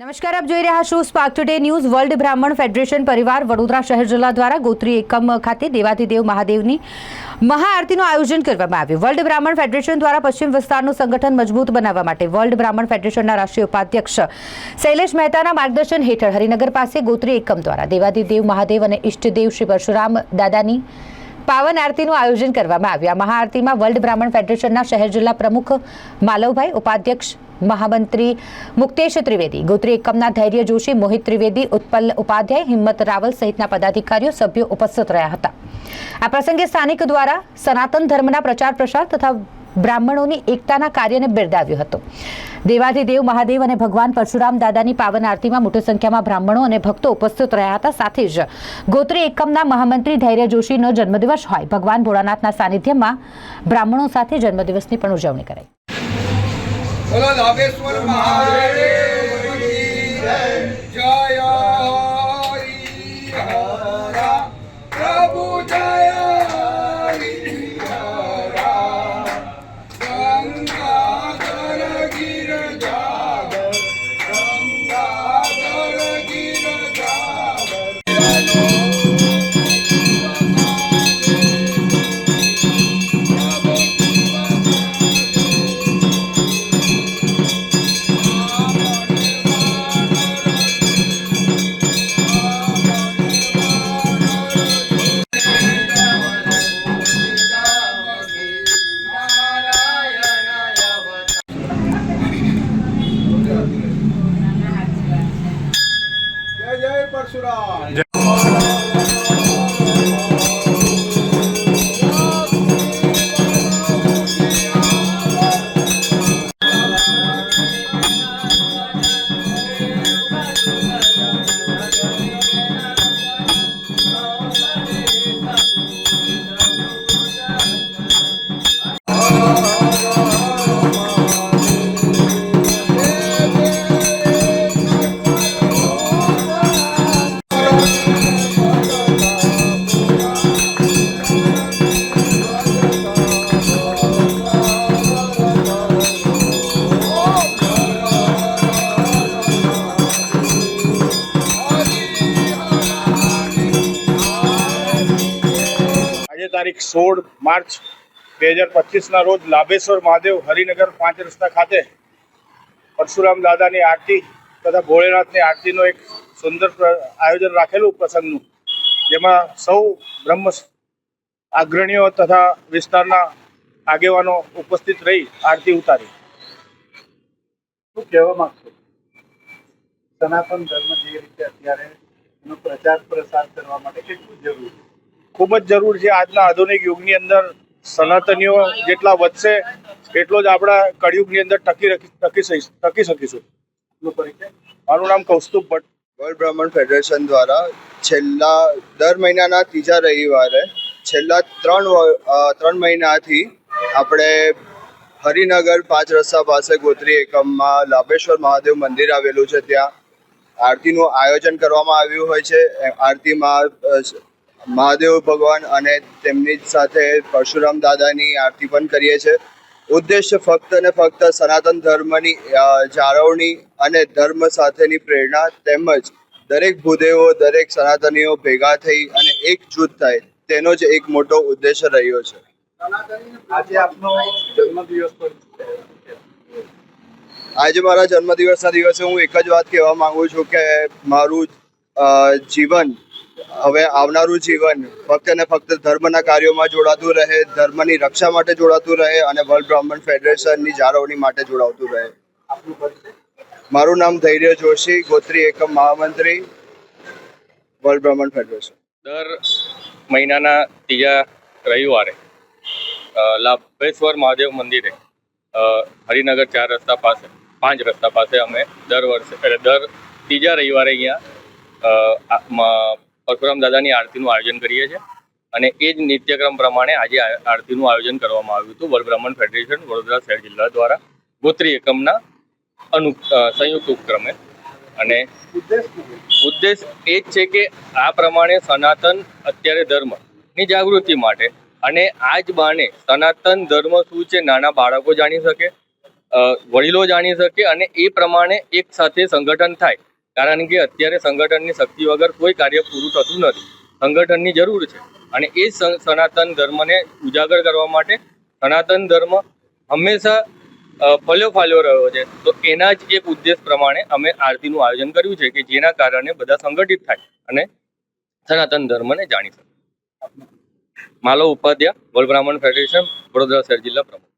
નમસ્કાર, આપ જોઈ રહ્યા છો Spark Today News World Brahman federation પરિવાર વડોદરા શહેર જિલ્લા દ્વારા ગોત્રી એકમ ખાતે દેવાધિદેવ મહાદેવની મહાઆરતીનું આયોજન કરવામાં આવ્યું. વર્લ્ડ બ્રાહ્મણ ફેડરેશન દ્વારા પશ્ચિમ વિસ્તારનું સંગઠન મજબૂત બનાવવા માટે વર્લ્ડ બ્રાહ્મણ ફેડરેશનના રાષ્ટ્રીય ઉપાધ્યક્ષ શૈલેષ મહેતાના માર્ગદર્શન હેઠળ હરિનગર પાસે ગોત્રી એકમ દ્વારા દેવાધિદેવ મહાદેવ અને ઇષ્ટદેવ શ્રી પરશુરામ દાદાની પાવન આરતીનું આયોજન કરવામાં આવ્યું. આ મહાઆરતીમાં વર્લ્ડ બ્રાહ્મણ ફેડરેશનના શહેર જિલ્લા પ્રમુખ માલવભાઈ ઉપાધ્યક્ષ મહામંત્રી મુક્તેશ ત્રિવેદી. ગોત્રી એકમના ધૈર્ય જોશી મોહિત ત્રિવેદી, ઉત્પલ ઉપાધ્યાય, હિંમત રાવલ સહિતના પદાધિકારીઓ, સભ્યો ઉપસ્થિત રહ્યા હતા. આ પ્રસંગે સ્થાનિક દ્વારા સનાતન ધર્મના પ્રચાર પ્રસાર તથા બ્રાહ્મણોની એકતાના કાર્યને બિરદાવ્યો હતો. દેવાધિદેવ મહાદેવ અને ભગવાન પરશુરામ દાદાની પાવન આરતીમાં મોટી સંખ્યામાં બ્રાહ્મણો અને ભક્તો ઉપસ્થિત રહ્યા હતા. સાથે જ ગોત્રી એકમના મહામંત્રી ધૈર્ય જોશીનો જન્મદિવસ હોય. ભગવાન ભોળાનાથના સાનિધ્યમાં બ્રાહ્મણો સાથે જન્મદિવસની પણ ઉજવણી કરાઈ. બોલો લાભેશ્વર મહાદેવ જય. જય તારીખ સોળ માર્ચ બે હજાર પચીસના રોજ લાભેશ્વર મહાદેવ હરિનગર પાંચ રસ્તા ખાતે પરશુરામ દાદાની આરતી તથા ભોળેનાથની આરતીનો એક સુંદર આયોજન રાખેલું પ્રસંગનું, જેમાં સૌ બ્રહ્મ અગ્રણીઓ તથા વિસ્તારના આગેવાનો ઉપસ્થિત રહી આરતી ઉતારી. શું કહેવા માંગશો? સનાતન ધર્મ જે રીતે અત્યારે એનો પ્રચાર પ્રસાર કરવા માટે કેટલું જરૂરી છે? ખૂબ જ જરૂર છે આજના આધુનિક યુગની અંદર સનાતનીઓ જેટલા વધશે એટલો જ આપણા કળિયુગની અંદર ટકી ટકી ટકી શકીશું. મારું નામ કૌસ્તુભ ભટ્ટ. વર્લ્ડ બ્રાહ્મણ ફેડરેશન દ્વારા છેલ્લા દર મહિનાના ત્રીજા રવિવારે છેલ્લા ત્રણ ત્રણ મહિનાથી આપણે હરિનગર પાંચ રસ્તા પાસે ગોત્રી એકમમાં લાભેશ્વર મહાદેવ મંદિર આવેલું છે ત્યાં. આરતીનું આયોજન કરવામાં આવ્યું હોય છે. આરતીમાં મહાદેવ ભગવાન અને તેમની જ સાથે પરશુરામ દાદાની આરતી પણ કરીએ છીએ. ઉદ્દેશ્ય ફક્ત ને ફક્ત સનાતન ધર્મની જાળવણી અને ધર્મ સાથેની પ્રેરણા તેમજ દરેક ભૂદેવો દરેક સનાતનીઓ ભેગા થઈ અને એકજૂથ થાય તેનો જ એક મોટો ઉદ્દેશ્ય રહ્યો છે. આજે આપનો જન્મદિવસ આજે મારા જન્મદિવસના દિવસે હું એક જ વાત કહેવા માંગુ છું કે મારું જીવન હવે આવનારું જીવન ફક્ત ને ફક્ત ધર્મના કાર્યોમાં જોડાતું રહે, ધર્મની રક્ષા માટે જોડાતું રહે અને વર્લ્ડ બ્રાહ્મણ ફેડરેશનની જાળવણી માટે જોડાતું રહે. મારું નામ ધૈર્ય જોશી, ગોત્રી એકમ મહામંત્રી, વર્લ્ડ બ્રાહ્મણ ફેડરેશન. દર મહિનાના ત્રીજા રવિવારે લાભેશ્વર મહાદેવ મંદિરે હરિનગર ચાર રસ્તા પાસે, પાંચ રસ્તા પાસે અમે દર વર્ષે, એટલે દર ત્રીજા રવિવારે અહીંયા પરશુરામ દાદાની આરતીનું આયોજન કરીએ છીએ અને એ જ નિત્યક્રમ પ્રમાણે આજે આરતીનું આયોજન કરવામાં આવ્યું હતું વર્લ્ડ બ્રાહ્મણ ફેડરેશન વડોદરા શહેર જિલ્લા દ્વારા ગોત્રી એકમના અનુ સંયુક્ત ઉપક્રમે અને? ઉદ્દેશ એ જ છે કે આ પ્રમાણે સનાતન અત્યારે ધર્મની જાગૃતિ માટે અને આ જ બાને સનાતન ધર્મ શું છે નાના બાળકો જાણી શકે વડીલો જાણી શકે અને એ પ્રમાણે એક સાથે સંગઠન થાય કારણ કે અત્યારે સંગઠનની શક્તિ વગર કોઈ કાર્ય પૂરું થતું નથી. સંગઠનની જરૂર છે. અને એ સનાતન ધર્મને ઉજાગર કરવા માટે સનાતન ધર્મ હંમેશા ફલ્યો ફાલ્યો રહ્યો છે. તો એના જ એક ઉદ્દેશ પ્રમાણે અમે આરતીનું આયોજન કર્યું છે કે જેના કારણે બધા સંગઠિત થાય અને સનાતન ધર્મને જાણી શકે. માલો ઉપાધ્યાય બોલ બ્રાહ્મણ ફેડરેશન, વડોદરા શહેર જિલ્લા પ્રમુખ.